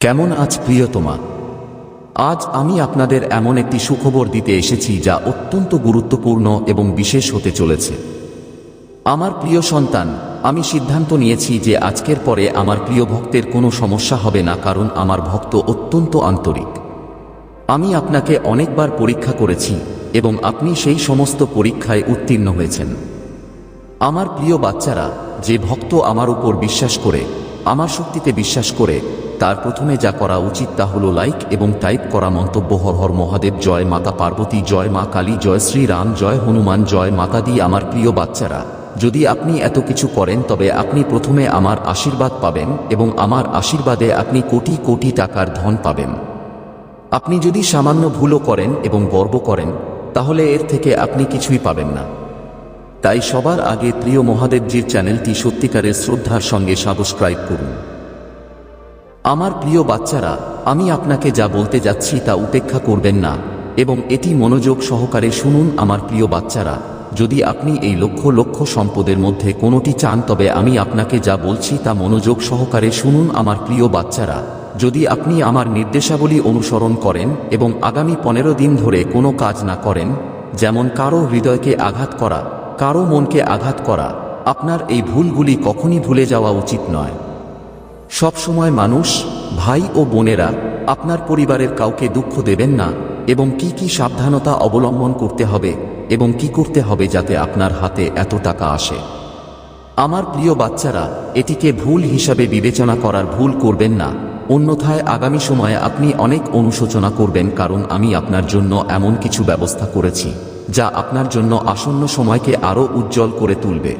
কেমন আজ প্রিয়তমা? আজ আমি আপনাদের এমন একটি সুখবর দিতে এসেছি যা অত্যন্ত গুরুত্বপূর্ণ এবং বিশেষ হতে চলেছে। আমার প্রিয় সন্তান, আমি সিদ্ধান্ত নিয়েছি যে আজকের পরে আমার প্রিয় ভক্তের কোনো সমস্যা হবে না কারণ আমার ভক্ত অত্যন্ত আন্তরিক। আমি আপনাকে অনেকবার পরীক্ষা করেছি এবং আপনি সেই সমস্ত পরীক্ষায় উত্তীর্ণ হয়েছেন। আমার প্রিয় বাচ্চারা, যে ভক্ত আমার উপর বিশ্বাস করে, আমার শক্তিতে বিশ্বাস করে তার প্রথমে যা করা উচিত তা হল লাইক এবং টাইপ করা মন্তব্য, হর হর মহাদেব, জয় মাতা পার্বতী, জয় মা কালী, জয় শ্রীরাম, জয় হনুমান, জয় মাতা দি আমার প্রিয় বাচ্চারা। যদি আপনি এত কিছু করেন, তবে আপনি প্রথমে আমার আশীর্বাদ পাবেন এবং আমার আশীর্বাদে আপনি কোটি কোটি টাকার ধন পাবেন। আপনি যদি সামান্য ভুলও করেন এবং গর্ব করেন, তাহলে এর থেকে আপনি কিছুই পাবেন না। তাই সবার আগে প্রিয় মহাদেবজির চ্যানেলটি সত্যিকারের শ্রদ্ধার সঙ্গে সাবস্ক্রাইব করুন। আমার প্রিয় বাচ্চারা, আমি আপনাকে যা বলতে যাচ্ছি তা উপেক্ষা করবেন না, এবং এটি মনোযোগ সহকারে শুনুন আমার প্রিয় বাচ্চারা। যদি আপনি এই লক্ষ লক্ষ সম্পদের মধ্যে কোনোটি চান, তবে আমি আপনাকে যা বলছি তা মনোযোগ সহকারে শুনুন আমার প্রিয় বাচ্চারা। যদি আপনি আমার নির্দেশাবলী অনুসরণ করেন এবং আগামী পনেরো দিন ধরে কোনো কাজ না করেন, যেমন কারও হৃদয়কে আঘাত করা, কারও মনকে আঘাত করা, আপনার এই ভুলগুলি কখনই ভুলে যাওয়া উচিত নয়। সবসময় মানুষ, ভাই ও বোনেরা আপনার পরিবারের কাউকে দুঃখ দেবেন না এবং কি কি সাবধানতা অবলম্বন করতে হবে এবং কি করতে হবে যাতে আপনার হাতে এত টাকা আসে। আমার প্রিয় বাচ্চারা, এটিকে ভুল হিসাবে বিবেচনা করার ভুল করবেন না। অন্যথায় আগামী সময়ে আপনি অনেক অনুশোচনা করবেন কারণ আমি আপনার জন্য এমন কিছু ব্যবস্থা করেছি, যা আপনার জন্য আসন্ন সময়কে আরও উজ্জ্বল করে তুলবে।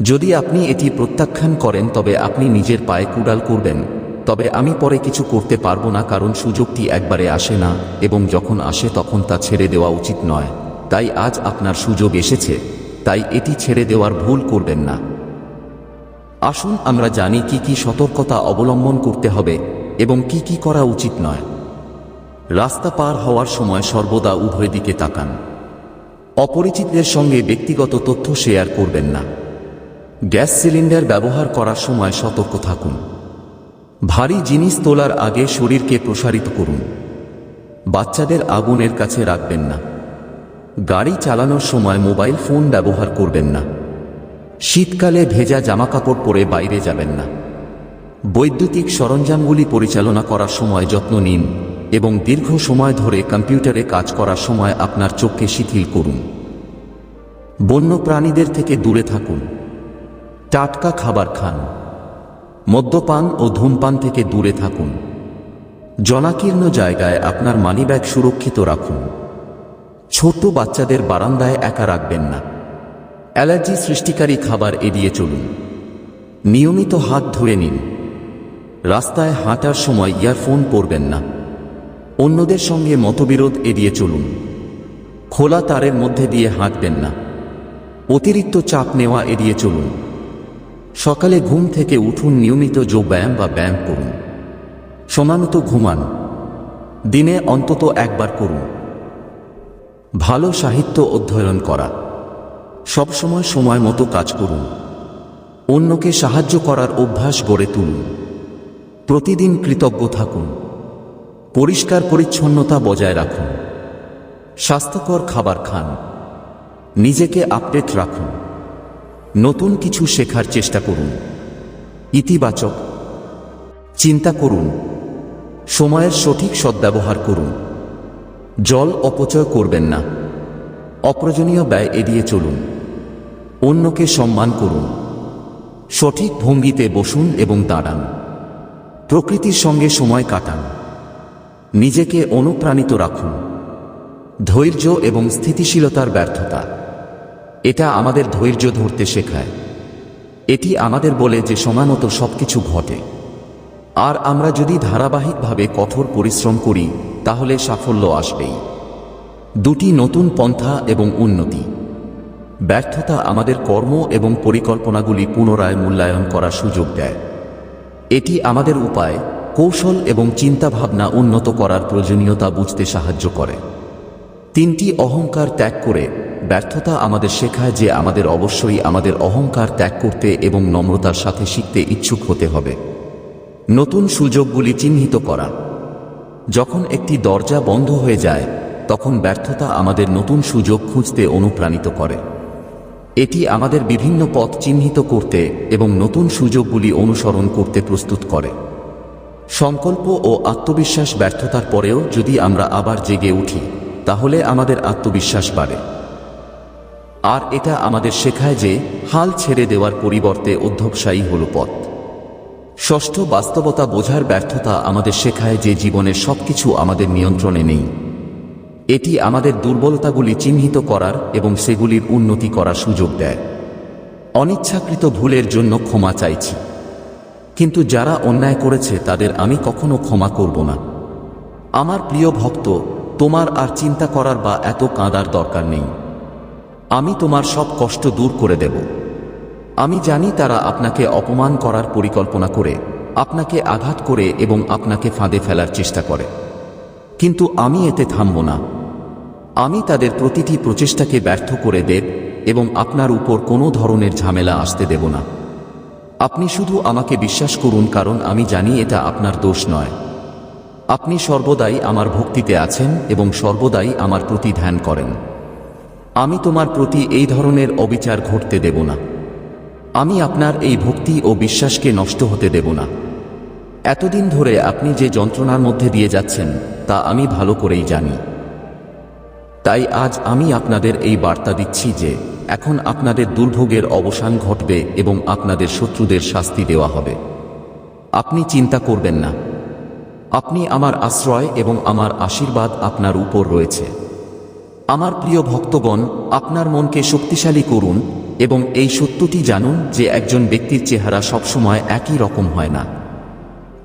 যদি আপনি এটি প্রত্যাখ্যান করেন, তবে আপনি নিজের পায়ে কুড়াল করবেন। তবে আমি পরে কিছু করতে পারব না, কারণ সুযোগটি একবারে আসে না, এবং যখন আসে তখন তা ছেড়ে দেওয়া উচিত নয়। তাই আজ আপনার সুযোগ এসেছে, তাই এটি ছেড়ে দেওয়ার ভুল করবেন না। আসুন আমরা জানি কি কি সতর্কতা অবলম্বন করতে হবে, এবং কি কি করা উচিত নয়। রাস্তা পার হওয়ার সময় সর্বদা উভয় দিকে তাকান। অপরিচিতদের সঙ্গে ব্যক্তিগত তথ্য শেয়ার করবেন না। গ্যাস সিলিন্ডার ব্যবহার করার সময় সতর্ক থাকুন। ভারী জিনিস তোলার আগে শরীরকে প্রসারিত করুন। বাচ্চাদের আগুনের কাছে রাখবেন না। গাড়ি চালানোর সময় মোবাইল ফোন ব্যবহার করবেন না। শীতকালে ভেজা জামাকাপড় পরে বাইরে যাবেন না। বৈদ্যুতিক সরঞ্জামগুলি পরিচালনা করার সময় যত্ন নিন এবং দীর্ঘ সময় ধরে কম্পিউটারে কাজ করার সময় আপনার চোখকে শিথিল করুন। বন্য প্রাণীদের থেকে দূরে থাকুন। টাটকা খাবার খান। মদ্যপান ও ধূমপান থেকে দূরে থাকুন। জনাকীর্ণ জায়গায় আপনার মানিব্যাগ সুরক্ষিত রাখুন। ছোট বাচ্চাদের বারান্দায় একা রাখবেন না। অ্যালার্জি সৃষ্টিকারী খাবার এড়িয়ে চলুন। নিয়মিত হাত ধরে নিন। রাস্তায় হাঁটার সময় ইয়ারফোন পরবেন না। অন্যদের সঙ্গে মতবিরোধ এড়িয়ে চলুন। খোলা তারের মধ্যে দিয়ে হাঁটবেন না। অতিরিক্ত চাপ নেওয়া এড়িয়ে চলুন। সকালে ঘুম থেকে উঠুন নিয়মিত যোগ ব্যায়াম বা ব্যায়াম করুন। সমানত ঘুমান। দিনে অন্তত একবার করুন। ভালো সাহিত্য অধ্যয়ন করা। সবসময় সময় মতো কাজ করুন। অন্যকে সাহায্য করার অভ্যাস গড়ে তুলুন। প্রতিদিন কৃতজ্ঞ থাকুন। পরিষ্কার পরিচ্ছন্নতা বজায় রাখুন। স্বাস্থ্যকর খাবার খান। নিজেকে আপডেট রাখুন। নতুন কিছু শেখার চেষ্টা করুন। ইতিবাচক। চিন্তা করুন। সময়ের সঠিক সদ্ব্যবহার করুন। জল অপচয় করবেন না। অপ্রয়োজনীয় ব্যয় এড়িয়ে চলুন। অন্যকে সম্মান করুন। সঠিক ভঙ্গিতে বসুন এবং দাঁড়ান। প্রকৃতির সঙ্গে সময় কাটান। নিজেকে অনুপ্রাণিত রাখুন। ধৈর্য এবং স্থিতিশীলতার ব্যর্থতা। এটা আমাদের ধৈর্য ধরতে শেখায়। এটি আমাদের বলে যে সমানত সবকিছু ঘটে। আর আমরা যদি ধারাবাহিকভাবে কঠোর পরিশ্রম করি, তাহলে সাফল্য আসবেই। দুটি নতুন পন্থা এবং উন্নতি। ব্যর্থতা আমাদের কর্ম এবং পরিকল্পনাগুলি পুনরায় মূল্যায়ন করার সুযোগ দেয়। এটি আমাদের উপায়, কৌশল এবং চিন্তাভাবনা উন্নত করার প্রয়োজনীয়তা বুঝতে সাহায্য করে। তিনটি অহংকার ত্যাগ করে ব্যর্থতা আমাদের শেখায় যে আমাদের অবশ্যই আমাদের অহংকার ত্যাগ করতে এবং নম্রতার সাথে শিখতে ইচ্ছুক হতে হবে। নতুন সুযোগগুলি চিহ্নিত করা। যখন একটি দরজা বন্ধ হয়ে যায়, তখন ব্যর্থতা আমাদের নতুন সুযোগ খুঁজতে অনুপ্রাণিত করে। এটি আমাদের বিভিন্ন পথ চিহ্নিত করতে এবং নতুন সুযোগগুলি অনুসরণ করতে প্রস্তুত করে। সংকল্প ও আত্মবিশ্বাস ব্যর্থতার পরেও যদি আমরা আবার জেগে উঠি, তাহলে আমাদের আত্মবিশ্বাস বাড়ে। আর এটা আমাদের শেখায় যে হাল ছেড়ে দেওয়ার পরিবর্তে অধ্যবসায়ী হল পথ। ষষ্ঠ বাস্তবতা বোঝার ব্যর্থতা আমাদের শেখায় যে জীবনের সবকিছু আমাদের নিয়ন্ত্রণে নেই। এটি আমাদের দুর্বলতাগুলি চিহ্নিত করার এবং সেগুলির উন্নতি করার সুযোগ দেয়। অনিচ্ছাকৃত ভুলের জন্য ক্ষমা চাইছি। কিন্তু যারা অন্যায় করেছে তাদের আমি কখনো ক্ষমা করব না। আমার প্রিয় ভক্ত, তোমার আর চিন্তা করার বা এত কাঁদার দরকার নেই। আমি তোমার সব কষ্ট দূর করে দেব। আমি জানি তারা আপনাকে অপমান করার পরিকল্পনা করে, আপনাকে আঘাত করে এবং আপনাকে ফাঁদে ফেলার চেষ্টা করে। কিন্তু আমি এতে থামব না। আমি তাদের প্রতিটি প্রচেষ্টাকে ব্যর্থ করে দেব এবং আপনার উপর কোনো ধরনের ঝামেলা আসতে দেব না। আপনি শুধু আমাকে বিশ্বাস করুন, কারণ আমি জানি এটা আপনার দোষ নয়। আপনি সর্বদাই আমার ভক্তিতে আছেন এবং সর্বদাই আমার প্রতি ধ্যান করেন। আমি তোমার প্রতি এই ধরনের অবিচার ঘটতে দেব না। আমি আপনার এই ভক্তি ও বিশ্বাসকে নষ্ট হতে দেব না। এতদিন ধরে আপনি যে যন্ত্রণার মধ্যে দিয়ে যাচ্ছেন, তা আমি ভালো করেই জানি। তাই আজ আমি আপনাদের এই বার্তা দিচ্ছি যে, এখন আপনাদের দুর্ভোগের অবসান ঘটবে এবং আপনাদের শত্রুদের শাস্তি দেওয়া হবে। আপনি চিন্তা করবেন না। আপনি আমার আশ্রয় এবং আমার আশীর্বাদ আপনার উপর রয়েছে। আমার প্রিয় ভক্তগণ, আপনার মনকে শক্তিশালী করুন এবং এই সত্যটি জানুন যে একজন ব্যক্তির চেহারা সবসময় একই রকম হয় না।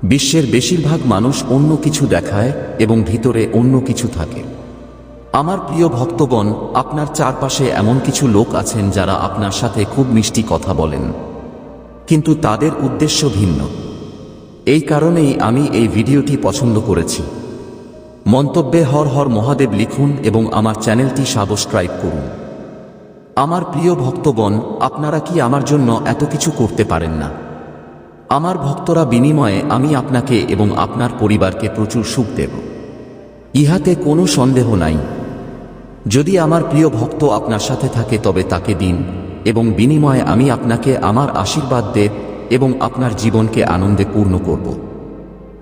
বিশ্বের বেশিরভাগ মানুষ অন্য কিছু দেখায় এবং ভিতরে অন্য কিছু থাকে। আমার প্রিয় ভক্তগণ, আপনার চারপাশে এমন কিছু লোক আছেন যারা আপনার সাথে খুব মিষ্টি কথা বলেন। কিন্তু তাদের উদ্দেশ্য ভিন্ন। এই কারণেই আমি এই ভিডিওটি পছন্দ করেছি। মন্তব্যে হর হর মহাদেব লিখুন এবং আমার চ্যানেলটি সাবস্ক্রাইব করুন। আমার প্রিয় ভক্তগণ, আপনারা কি আমার জন্য এত কিছু করতে পারেন না? আমার ভক্তরা বিনিময়ে আমি আপনাকে এবং আপনার পরিবারকে প্রচুর সুখ দেব। ইহাতে কোনো সন্দেহ নাই। যদি আমার প্রিয় ভক্ত আপনার সাথে থাকে তবে তাকে দিন এবং বিনিময়ে আমি আপনাকে আমার আশীর্বাদ দেব এবং আপনার জীবনকে আনন্দে পূর্ণ করব।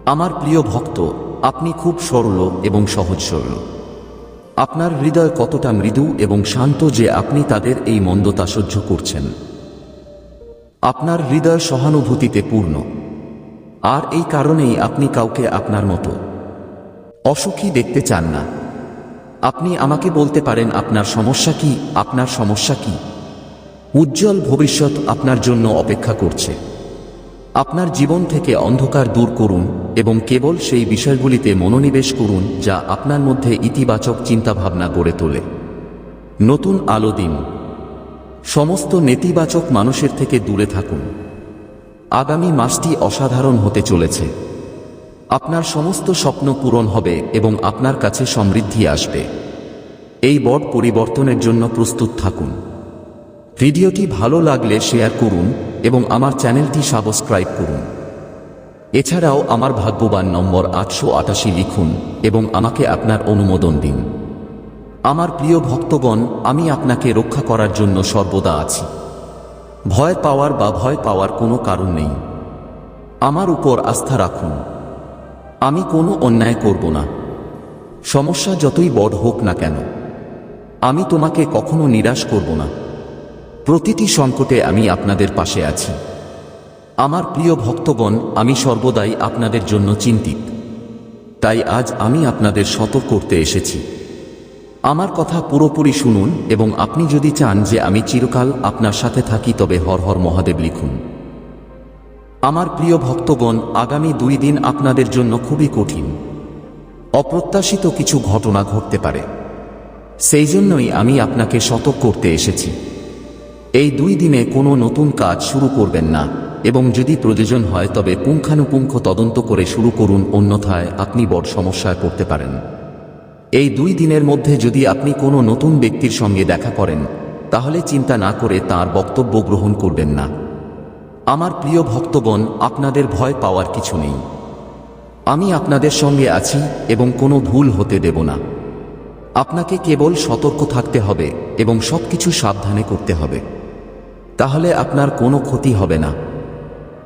আমার প্রিয় ভক্ত আপনি খুব সরল এবং সহজ সরল। আপনার হৃদয় কতটা মৃদু এবং শান্ত যে আপনি তাদের এই মন্দতা সহ্য করছেন। আপনার হৃদয় সহানুভূতিতে পূর্ণ। আর এই কারণেই আপনি কাউকে আপনার মতো। অসুখী দেখতে চান না। আপনি আমাকে বলতে পারেন, আপনার সমস্যা কি? আপনার সমস্যা কি? উজ্জ্বল ভবিষ্যৎ আপনার জন্য অপেক্ষা করছে। আপনার জীবন থেকে অন্ধকার দূর করুন এবং কেবল সেই বিষয়গুলিতে মনোনিবেশ করুন যা আপনার মধ্যে ইতিবাচক চিন্তাভাবনা গড়ে তোলে। নতুন আলো দিন। সমস্ত নেতিবাচক মানুষের থেকে দূরে থাকুন। আগামী মাসটি অসাধারণ হতে চলেছে। আপনার সমস্ত স্বপ্ন পূরণ হবে এবং আপনার কাছে সমৃদ্ধি আসবে। এই বড় পরিবর্তনের জন্য প্রস্তুত থাকুন। ভিডিওটি ভালো লাগলে শেয়ার করুন এবং আমার চ্যানেলটি সাবস্ক্রাইব করুন। এছাড়াও আমার ভাগ্যবান নম্বর আটশো আটাশি লিখুন এবং আমাকে আপনার অনুমোদন দিন। আমার প্রিয় ভক্তগণ, আমি আপনাকে রক্ষা করার জন্য সর্বদা আছি। ভয় পাওয়ার বা ভয় পাওয়ার কোনো কারণ নেই। আমার উপর আস্থা রাখুন। আমি কোনো অন্যায় করব না। সমস্যা যতই বড় হোক না কেন, আমি তোমাকে কখনো নিরাশ করব না। প্রতিটি সংকটে আমি আপনাদের পাশে আছি। আমার প্রিয় ভক্তগণ, আমি সর্বদাই আপনাদের জন্য চিন্তিত। তাই আজ আমি আপনাদের সতর্ক করতে এসেছি। আমার কথা পুরোপুরি শুনুন এবং আপনি যদি চান যে আমি চিরকাল আপনার সাথে থাকি, তবে হর হর মহাদেব লিখুন। আমার প্রিয় ভক্তগণ, আগামী দুই দিন আপনাদের জন্য খুবই কঠিন। অপ্রত্যাশিত কিছু ঘটনা ঘটতে পারে। সেই জন্যই আমি আপনাকে সতর্ক করতে এসেছি। এই দুই দিনে কোনো নতুন কাজ শুরু করবেন না, এবং যদি প্রয়োজন হয় তবে পুঙ্খানুপুঙ্খ তদন্ত করে শুরু করুন, অন্যথায় আপনি বড় সমস্যায় পড়তে পারেন। এই দুই দিনের মধ্যে যদি আপনি কোনো নতুন ব্যক্তির সঙ্গে দেখা করেন, তাহলে চিন্তা না করে তার বক্তব্য গ্রহণ করবেন না। আমার প্রিয় ভক্তগণ, আপনাদের ভয় পাওয়ার কিছু নেই। আমি আপনাদের সঙ্গে আছি এবং কোনো ভুল হতে দেব না। আপনাকে কেবল সতর্ক থাকতে হবে এবং সবকিছু সাবধানে করতে হবে। তাহলে আপনার কোনো ক্ষতি হবে না।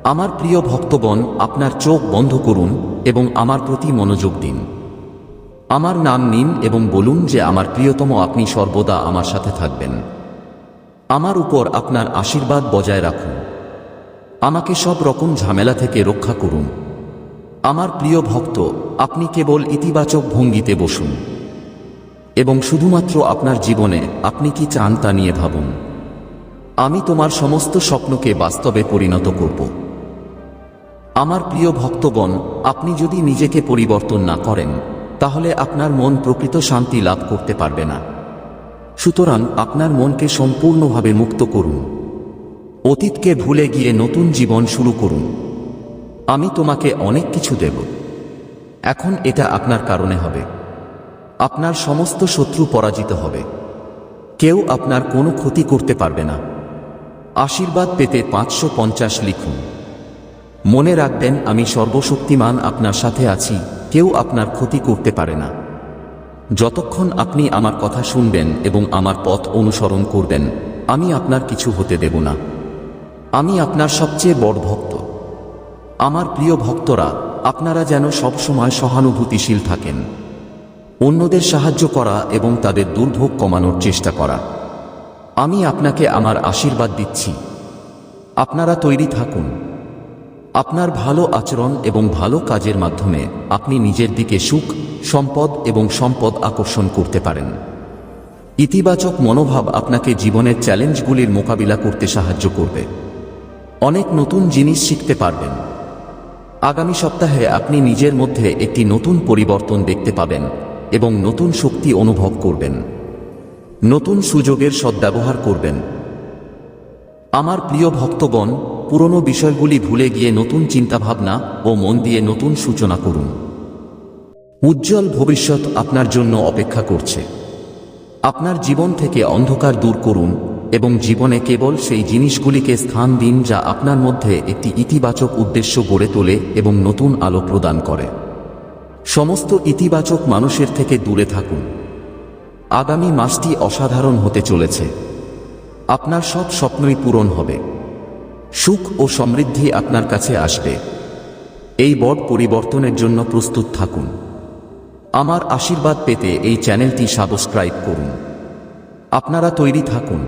আমার প্রিয় ভক্তগণ, আপনার চোখ বন্ধ করুন এবং আমার প্রতি মনোযোগ দিন। আমার নাম নিন এবং বলুন যে আমার প্রিয়তম আপনি সর্বদা আমার সাথে থাকবেন। আমার উপর আপনার আশীর্বাদ বজায় রাখুন। আমাকে সব রকম ঝামেলা থেকে রক্ষা করুন। আমার প্রিয় ভক্ত, আপনি কেবল ইতিবাচক ভঙ্গিতে বসুন। এবং শুধুমাত্র আপনার জীবনে আপনি কি চান তা নিয়ে ভাবুন। আমি তোমার সমস্ত স্বপ্নকে বাস্তবে পরিণত করব। আমার প্রিয় ভক্তগণ, আপনি যদি নিজেকে পরিবর্তন না করেন, তাহলে আপনার মন প্রকৃত শান্তি লাভ করতে পারবে না। সুতরাং আপনার মনকে সম্পূর্ণভাবে মুক্ত করুন। অতীতকে ভুলে গিয়ে নতুন জীবন শুরু করুন। আমি তোমাকে অনেক কিছু দেব। এখন এটা আপনার কারণে হবে। আপনার সমস্ত শত্রু পরাজিত হবে। কেউ আপনার কোনো ক্ষতি করতে পারবে না। আশীর্বাদ পেতে পাঁচশো পঞ্চাশ লিখুন। মনে রাখবেন, আমি সর্বশক্তিমান আপনার সাথে আছি, কেউ আপনার ক্ষতি করতে পারে না। যতক্ষণ আপনি আমার কথা শুনবেন এবং আমার পথ অনুসরণ করবেন, আমি আপনার কিছু হতে দেব না। আমি আপনার সবচেয়ে বড় ভক্ত। আমার প্রিয় ভক্তরা, আপনারা যেন সবসময় সহানুভূতিশীল থাকেন। অন্যদের সাহায্য করা এবং তাদের দুর্ভোগ কমানোর চেষ্টা করা। আমি আপনাকে আমার আশীর্বাদ দিচ্ছি। আপনারা তৈরি থাকুন। আপনার ভালো আচরণ এবং ভালো কাজের মাধ্যমে আপনি নিজের দিকে সুখ, সম্পদ এবং সম্পদ আকর্ষণ করতে পারেন। ইতিবাচক মনোভাব আপনাকে জীবনের চ্যালেঞ্জগুলির মোকাবিলা করতে সাহায্য করবে। অনেক নতুন জিনিস শিখতে পারবেন। আগামী সপ্তাহে আপনি নিজের মধ্যে একটি নতুন পরিবর্তন দেখতে পাবেন এবং নতুন শক্তি অনুভব করবেন। নতুন সুযোগের সদ্ব্যবহার করবেন। আমার প্রিয় ভক্তগণ, পুরনো বিষয়গুলি ভুলে গিয়ে নতুন চিন্তাভাবনা ও মন দিয়ে নতুন সূচনা করুন। উজ্জ্বল ভবিষ্যৎ আপনার জন্য অপেক্ষা করছে। আপনার জীবন থেকে অন্ধকার দূর করুন এবং জীবনে কেবল সেই জিনিসগুলিকে স্থান দিন যা আপনার মধ্যে একটি ইতিবাচক উদ্দেশ্য গড়ে তোলে এবং নতুন আলো প্রদান করে। সমস্ত ইতিবাচক মানুষের থেকে দূরে থাকুন। আগামী মাসটি অসাধারণ হতে চলেছে। আপনার সব স্বপ্নই পূরণ হবে। সুখ ও সমৃদ্ধি আপনার কাছে আসবে। এই বট পরিবর্তনের জন্য প্রস্তুত থাকুন। আমার আশীর্বাদ পেতে এই চ্যানেলটি সাবস্ক্রাইব করুন। আপনারা তৈরি থাকুন।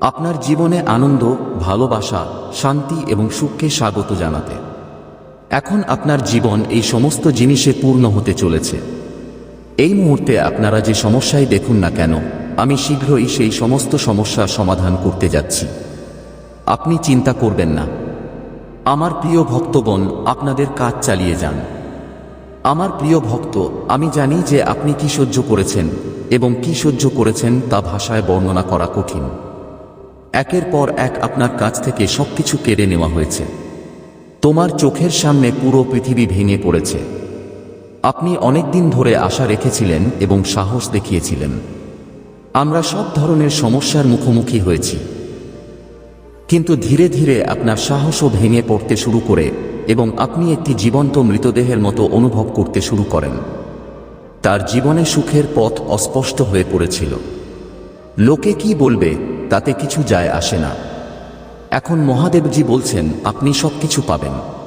আপনার জীবনে আনন্দ, ভালোবাসা, শান্তি এবং সুখকে স্বাগত জানাতে। এখন আপনার জীবন এই সমস্ত জিনিসে পূর্ণ হতে চলেছে। এই মুহূর্তে আপনারা যে সমস্যাই দেখুন না কেন, আমি শীঘ্রই সেই সমস্ত সমস্যার সমাধান করতে যাচ্ছি। আপনি চিন্তা করবেন না। আমার প্রিয় ভক্তগণ, আপনাদের কাজ চালিয়ে যান। আমার প্রিয় ভক্ত, আমি জানি যে আপনি কি সহ্য করেছেন এবং কি সহ্য করেছেন তা ভাষায় বর্ণনা করা কঠিন। একের পর এক আপনার কাছ থেকে সবকিছু কেড়ে নেওয়া হয়েছে। তোমার চোখের সামনে পুরো পৃথিবী ভেঙে পড়েছে। আপনি অনেক দিন ধরে আশা রেখেছিলেন এবং সাহস দেখিয়েছিলেন। আমরা সব ধরনের সমস্যার মুখোমুখি হয়েছি। কিন্তু ধীরে ধীরে আপনার সাহসও ভেঙে পড়তে শুরু করে এবং আপনি একটি জীবন্ত মৃতদেহের মতো অনুভব করতে শুরু করেন। তার জীবনে সুখের পথ অস্পষ্ট হয়ে পড়েছিল। লোকে কি বলবে, তাতে কিছু যায় আসে না। এখন মহাদেবজি বলছেন, আপনি সব কিছু পাবেন।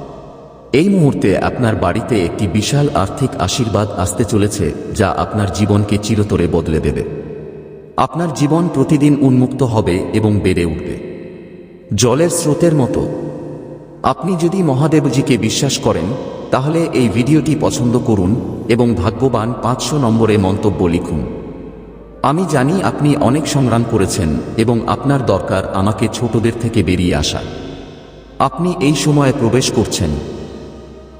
এই মুহূর্তে আপনার বাড়িতে একটি বিশাল আর্থিক আশীর্বাদ আসতে চলেছে, যা আপনার জীবনকে চিরতরে বদলে দেবে। আপনার জীবন প্রতিদিন উন্মুক্ত হবে এবং বেড়ে উঠবে। জলের স্রোতের মতো। আপনি যদি মহাদেবজিকে বিশ্বাস করেন, তাহলে এই ভিডিওটি পছন্দ করুন এবং ভাগ্যবান পাঁচশো নম্বরে মন্তব্য লিখুন। আমি জানি আপনি অনেক সংগ্রাম করেছেন এবং আপনার দরকার আমাকে ছোটদের থেকে বেরিয়ে আসা। আপনি এই সময়ে প্রবেশ করছেন।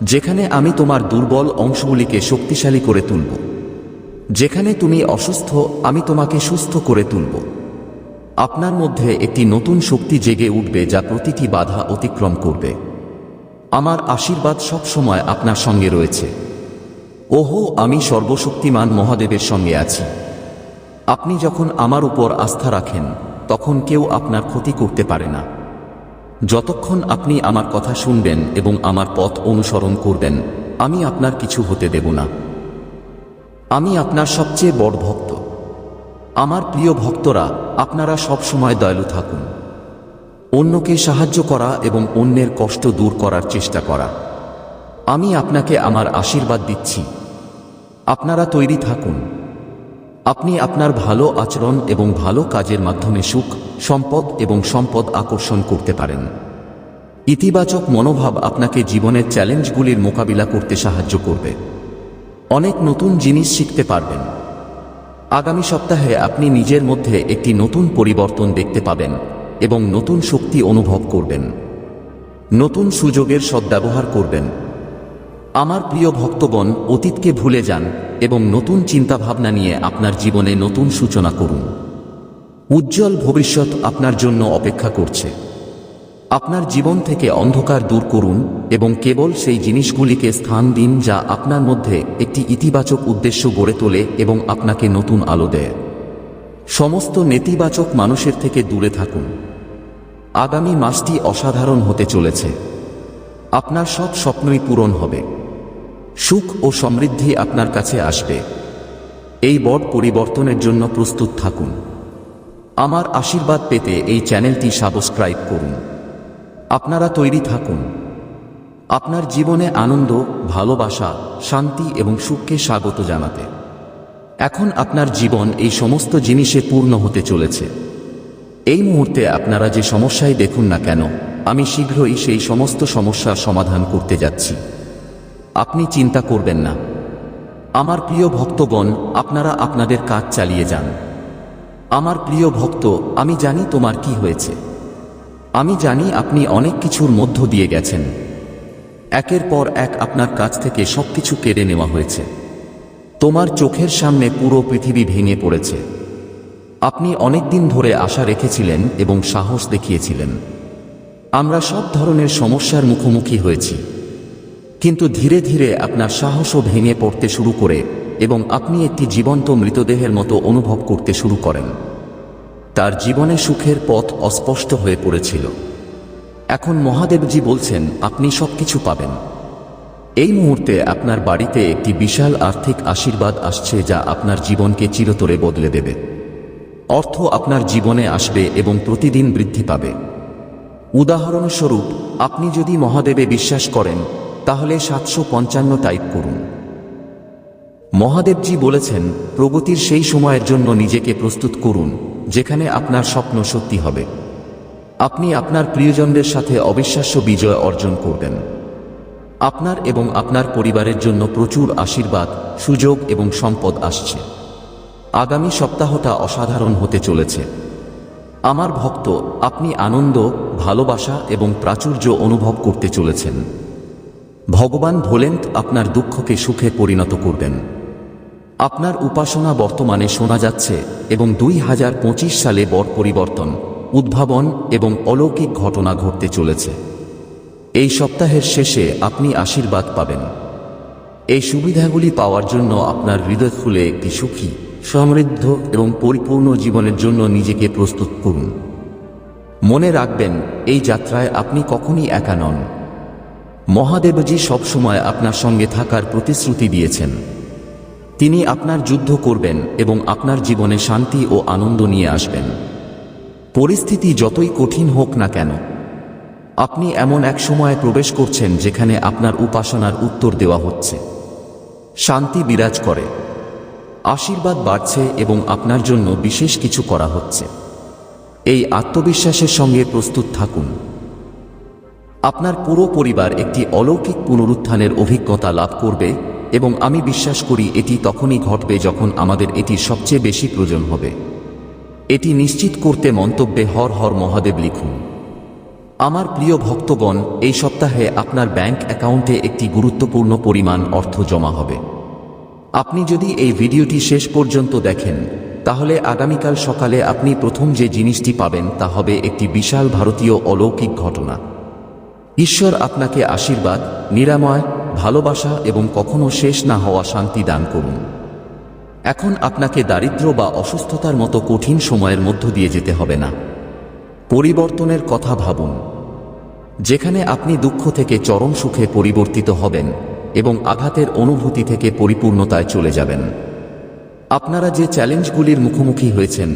যেখানে আমি তোমার দুর্বল অংশগুলিকে শক্তিশালী করে তুলব। যেখানে তুমি অসুস্থ, আমি তোমাকে সুস্থ করে তুলব। আপনার মধ্যে একটি নতুন শক্তি জেগে উঠবে যা প্রতিটি বাধা অতিক্রম করবে। আমার আশীর্বাদ সব সময় আপনার সঙ্গে রয়েছে। ওহো, আমি সর্বশক্তিমান মহাদেবের সঙ্গে আছি। আপনি যখন আমার উপর আস্থা রাখেন, তখন কেউ আপনার ক্ষতি করতে পারে না। যতক্ষণ আপনি আমার কথা শুনবেন এবং আমার পথ অনুসরণ করবেন, আমি আপনার কিছু হতে দেব না। আমি আপনার সবচেয়ে বড় ভক্ত। আমার প্রিয় ভক্তরা, আপনারা সবসময় দয়ালু থাকুন। অন্যকে সাহায্য করা এবং অন্যের কষ্ট দূর করার চেষ্টা করা। আমি আপনাকে আমার আশীর্বাদ দিচ্ছি। আপনারা তৈরি থাকুন। আপনি আপনার ভালো আচরণ এবং ভালো কাজের মাধ্যমে সুখ সম্পদ এবং সম্পদ আকর্ষণ করতে পারেন। ইতিবাচক মনোভাব আপনাকে জীবনের চ্যালেঞ্জগুলির মোকাবিলা করতে সাহায্য করবে। অনেক নতুন জিনিস শিখতে পারবেন। আগামী সপ্তাহে আপনি নিজের মধ্যে একটি নতুন পরিবর্তন দেখতে পাবেন এবং নতুন শক্তি অনুভব করবেন। নতুন সুযোগের সদ্ব্যবহার করবেন। আমার প্রিয় ভক্তগণ, অতীতকে ভুলে যান এবং নতুন চিন্তাভাবনা নিয়ে আপনার জীবনে নতুন সূচনা করুন। উজ্জ্বল ভবিষ্যৎ আপনার জন্য অপেক্ষা করছে। আপনার জীবন থেকে অন্ধকার দূর করুন এবং কেবল সেই জিনিসগুলিকে স্থান দিন যা আপনার মধ্যে একটি ইতিবাচক উদ্দেশ্য গড়ে তোলে এবং আপনাকে নতুন আলো দেয়। সমস্ত নেতিবাচক মানুষের থেকে দূরে থাকুন। আগামী মাসটি অসাধারণ হতে চলেছে। আপনার সব স্বপ্নই পূরণ হবে। সুখ ও সমৃদ্ধি আপনার কাছে আসবে। এই বট পরিবর্তনের জন্য প্রস্তুত থাকুন। আমার আশীর্বাদ পেতে এই চ্যানেলটি সাবস্ক্রাইব করুন। আপনারা তৈরি থাকুন। আপনার জীবনে আনন্দ, ভালোবাসা, শান্তি এবং সুখকে স্বাগত জানাতে। এখন আপনার জীবন এই সমস্ত জিনিসে পূর্ণ হতে চলেছে। এই মুহূর্তে আপনারা যে সমস্যায় দেখুন না কেন, আমি শীঘ্রই সেই সমস্ত সমস্যার সমাধান করতে যাচ্ছি। আপনি চিন্তা করবেন না। আমার প্রিয় ভক্তগণ, আপনারা আপনাদের কাজ চালিয়ে যান। আমার প্রিয় ভক্ত, আমি জানি তোমার কি হয়েছে। আমি জানি আপনি অনেক কিছুর মধ্য দিয়ে গেছেন। একের পর এক আপনার কাছ থেকে সবকিছু কেড়ে নেওয়া হয়েছে। তোমার চোখের সামনে পুরো পৃথিবী ভেঙে পড়েছে। আপনি অনেক দিন ধরে আশা রেখেছিলেন এবং সাহস দেখিয়েছিলেন। আমরা সব ধরনের সমস্যার মুখোমুখি হয়েছি। কিন্তু ধীরে ধীরে আপনার সাহসও ভেঙে পড়তে শুরু করে এবং আপনি একটি জীবন্ত মৃতদেহের মতো অনুভব করতে শুরু করেন। তার জীবনে সুখের পথ অস্পষ্ট হয়ে পড়েছিল। এখন মহাদেবজি বলছেন, আপনি সবকিছু পাবেন। এই মুহূর্তে আপনার বাড়িতে একটি বিশাল আর্থিক আশীর্বাদ আসছে যা আপনার জীবনকে চিরতরে বদলে দেবে। অর্থ আপনার জীবনে আসবে এবং প্রতিদিন বৃদ্ধি পাবে। উদাহরণস্বরূপ, আপনি যদি মহাদেবে বিশ্বাস করেন, তাহলে সাতশো পঞ্চান্ন টাইপ করুন। মহাদেবজি বলেছেন, প্রগতির সেই সময়ের জন্য নিজেকে প্রস্তুত করুন, যেখানে আপনার স্বপ্ন সত্যি হবে। আপনি আপনার প্রিয়জনদের সাথে অবিশ্বাস্য বিজয় অর্জন করবেন। আপনার এবং আপনার পরিবারের জন্য প্রচুর আশীর্বাদ, সুযোগ এবং সম্পদ আসছে। আগামী সপ্তাহটা অসাধারণ হতে চলেছে। আমার ভক্ত, আপনি আনন্দ, ভালোবাসা এবং প্রাচুর্য অনুভব করতে চলেছেন। ভগবান ভোলেন্ট আপনার দুঃখকে সুখে পরিণত করবেন। আপনার উপাসনা বর্তমানে শোনা যাচ্ছে এবং দুই হাজার পঁচিশ সালে বর পরিবর্তন, উদ্ভাবন এবং অলৌকিক ঘটনা ঘটতে চলেছে। এই সপ্তাহের শেষে আপনি আশীর্বাদ পাবেন। এই সুবিধাগুলি পাওয়ার জন্য আপনার হৃদয় খুলে একটি সুখী, সমৃদ্ধ এবং পরিপূর্ণ জীবনের জন্য নিজেকে প্রস্তুত করুন। মনে রাখবেন, এই যাত্রায় আপনি কখনই একা নন। মহাদেবজি সবসময় আপনার সঙ্গে থাকার প্রতিশ্রুতি দিয়েছেন। তিনি আপনার যুদ্ধ করবেন এবং আপনার জীবনে শান্তি ও আনন্দ নিয়ে আসবেন। পরিস্থিতি যতই কঠিন হোক না কেন, আপনি এমন এক সময়ে প্রবেশ করছেন যেখানে আপনার উপাসনার উত্তর দেওয়া হচ্ছে। শান্তি বিরাজ করে, আশীর্বাদ বাড়ছে এবং আপনার জন্য বিশেষ কিছু করা হচ্ছে। এই আত্মবিশ্বাসের সঙ্গে প্রস্তুত থাকুন। আপনার পুরো পরিবার একটি অলৌকিক পুনরুত্থানের অভিজ্ঞতা লাভ করবে এবং আমি বিশ্বাস করি এটি তখনই ঘটবে যখন আমাদের এটি সবচেয়ে বেশি প্রয়োজন হবে। এটি নিশ্চিত করতে মন্তব্যে হর হর মহাদেব লিখুন, আমার প্রিয় ভক্তগণ, এই সপ্তাহে আপনার ব্যাংক অ্যাকাউন্টে একটি গুরুত্বপূর্ণ পরিমাণ অর্থ জমা হবে। আপনি যদি এই ভিডিওটি শেষ পর্যন্ত দেখেন, তাহলে আগামীকাল সকালে আপনি প্রথম যে জিনিসটি পাবেন তা হবে একটি বিশাল ভারতীয় অলৌকিক ঘটনা। ঈশ্বর আপনাকে আশীর্বাদ, নিরাময় ভালোবাসা এবং কখনো শেষ না হওয়া শান্তি দান করুন। এখন আপনাকে দারিদ্র বা অসুস্থতার মতো কঠিন সময়ের মধ্য দিয়ে যেতে হবে না। পরিবর্তনের কথা ভাবুন। যেখানে আপনি দুঃখ থেকে চরম সুখে পরিবর্তিত হবেন এবং আঘাতের অনুভূতি থেকে পরিপূর্ণতায় চলে যাবেন। আপনারা যে চ্যালেঞ্জগুলির মুখোমুখি হয়েছেন